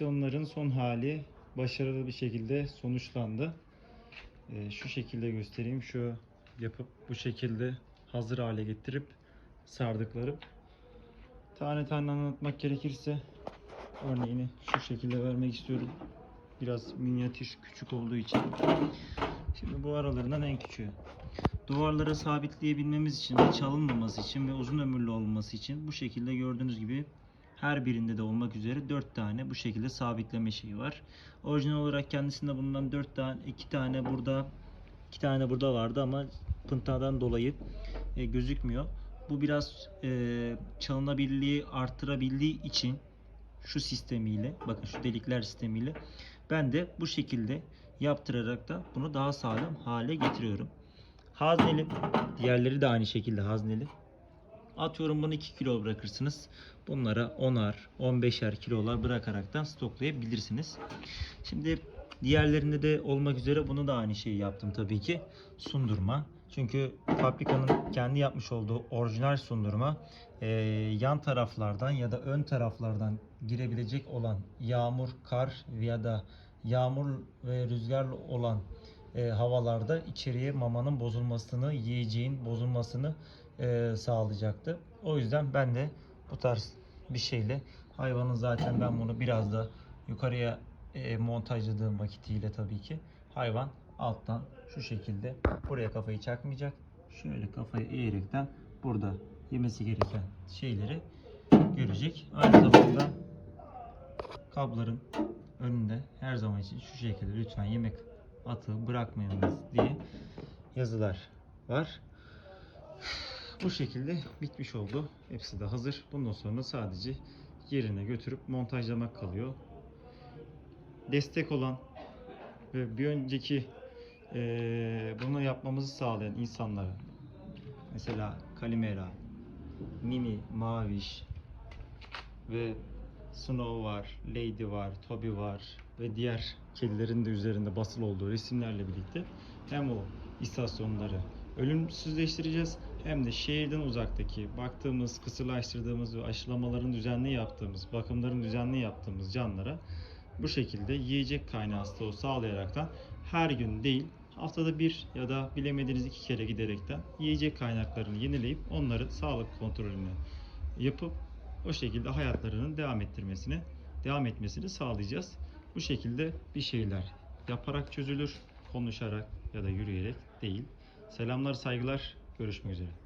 İstasyonların son hali başarılı bir şekilde sonuçlandı. Ee, şu şekilde göstereyim. Şu yapıp bu şekilde hazır hale getirip sardıklarım. Tane tane anlatmak gerekirse örneğini şu şekilde vermek istiyorum. Biraz minyatür küçük olduğu için. Şimdi bu aralarından en küçüğü. Duvarlara sabitleyebilmemiz için ve çalınmaması için ve uzun ömürlü olması için bu şekilde gördüğünüz gibi her birinde de olmak üzere 4 tane bu şekilde sabitleme şeyi var. Orijinal olarak kendisinde bulunan 4 tane, 2 tane burada, 2 tane burada vardı ama pıntadan dolayı e, gözükmüyor. Bu biraz e, çalınabilirliği arttırabildiği için şu sistemiyle, bakın şu delikler sistemiyle ben de bu şekilde yaptırarak da bunu daha sağlam hale getiriyorum. Hazneli, diğerleri de aynı şekilde hazneli. Atıyorum bunu 2 kilo bırakırsınız. Bunlara 10'ar, 15'er kilolar bırakaraktan stoklayabilirsiniz. Şimdi diğerlerinde de olmak üzere bunu da aynı şeyi yaptım tabii ki. Sundurma. Çünkü fabrikanın kendi yapmış olduğu orijinal sundurma eee, yan taraflardan ya da ön taraflardan girebilecek olan yağmur, kar ya da yağmur ve rüzgarlı olan e, havalarda içeriye mamanın bozulmasını, yiyeceğin bozulmasını e, sağlayacaktı. O yüzden ben de bu tarz bir şeyle hayvanın zaten ben bunu biraz da yukarıya e, montajladığım vakitiyle tabii ki hayvan alttan şu şekilde buraya kafayı çakmayacak. Şöyle kafayı eğerekten burada yemesi gereken şeyleri görecek. Aynı zamanda kabların önünde her zaman için şu şekilde lütfen yemek atığı bırakmayınız diye yazılar var. Bu şekilde bitmiş oldu. Hepsi de hazır. Bundan sonra sadece yerine götürüp montajlamak kalıyor. Destek olan ve bir önceki eee, bunu yapmamızı sağlayan insanlara mesela Kalimera, Mimi, Maviş ve Snow var, Lady var, Toby var ve diğer kedilerin de üzerinde basılı olduğu resimlerle birlikte hem o istasyonları ölümsüzleştireceğiz hem de şehirden uzaktaki baktığımız, kısırlaştırdığımız ve aşılamaların düzenli yaptığımız, bakımların düzenli yaptığımız canlara bu şekilde yiyecek kaynağı stoğu sağlayaraktan her gün değil haftada bir ya da bilemediğiniz iki kere giderekten yiyecek kaynaklarını yenileyip onların sağlık kontrolünü yapıp o şekilde hayatlarının devam ettirmesini, devam etmesini sağlayacağız. Bu şekilde bir şeyler yaparak çözülür, konuşarak ya da yürüyerek değil. Selamlar, saygılar, görüşmek üzere.